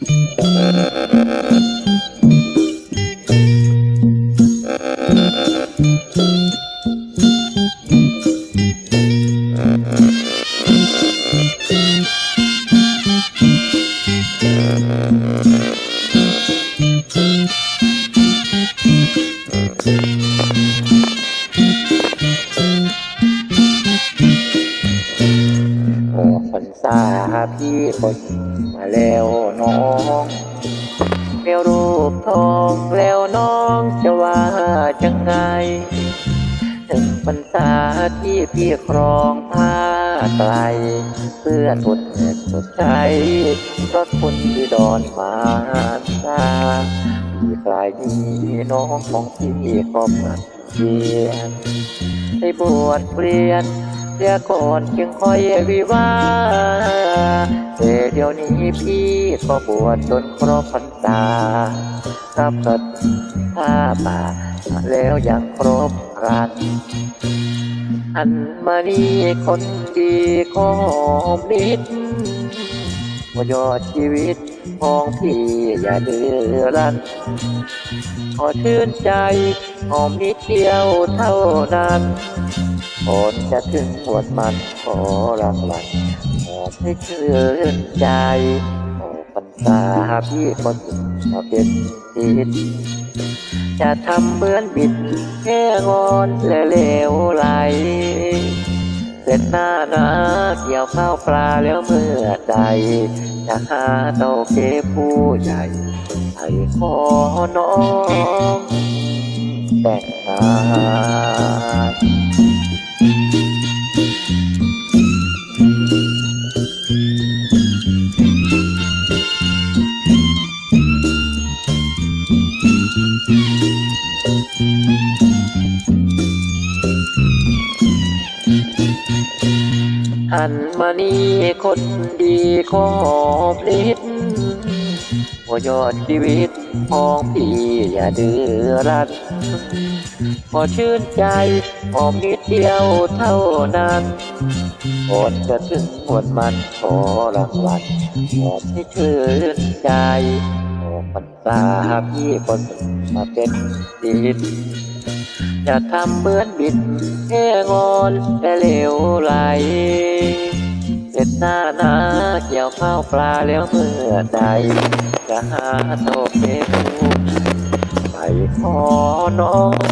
Thank พี่คนมาแล้วน้องเรียวรูปทองแล้วน้องจะว่าจังไง ถึงพรรษาที่พี่ครองผ้าไกล เพื่อทดเหตุทดใจรถคุณที่ดอนมาซาพี่กลายนี้น้องของพี่ก็มาเพียนได้บวชเปลี่ยนเสียก่อนจึงค่อยวิวา ดี๋ยวนี้พี่ก็บวชจนครบพรรษารับสัตผ้าป่าแล้วยังครบรันอันมานี่คนดีของนิดว่ายอดชีวิตของพี่อย่าเดือรันขอชื่นใจหอมนิดเดียวเท่านั้นก่อนจะถึงวันมันขอรางวัล ให้ชื่นใจขอปัญษาพี่คนมาเป็นทิศจะทำเหมือนบิดแค่งอนและเลวไหลเสร็จหน้านาเกี่ยวข้าวปลาแล้วเมื่อใดจะหาเต้าเกผู้ใหญ่ให้ขอน้องแต่งงาน อันมานี่คนดีขอพลิษว่ายอดชีวิตของพี่อย่าดื้อรั้นขอชื่นใจหอมนิดเดียวเท่านั้นก่อนจะถึงวันมันขอรางวัลหอมให้ชื่นใจขอปัญษาพี่คนมาเป็นดิน จะทำเหมือนบิดแค่งอนแต่เหลวไหลเสร็จหน้านาเกี่ยวข้าวปลาแล้วเมื่อใดจะหาโตเกตูไปขอน้อง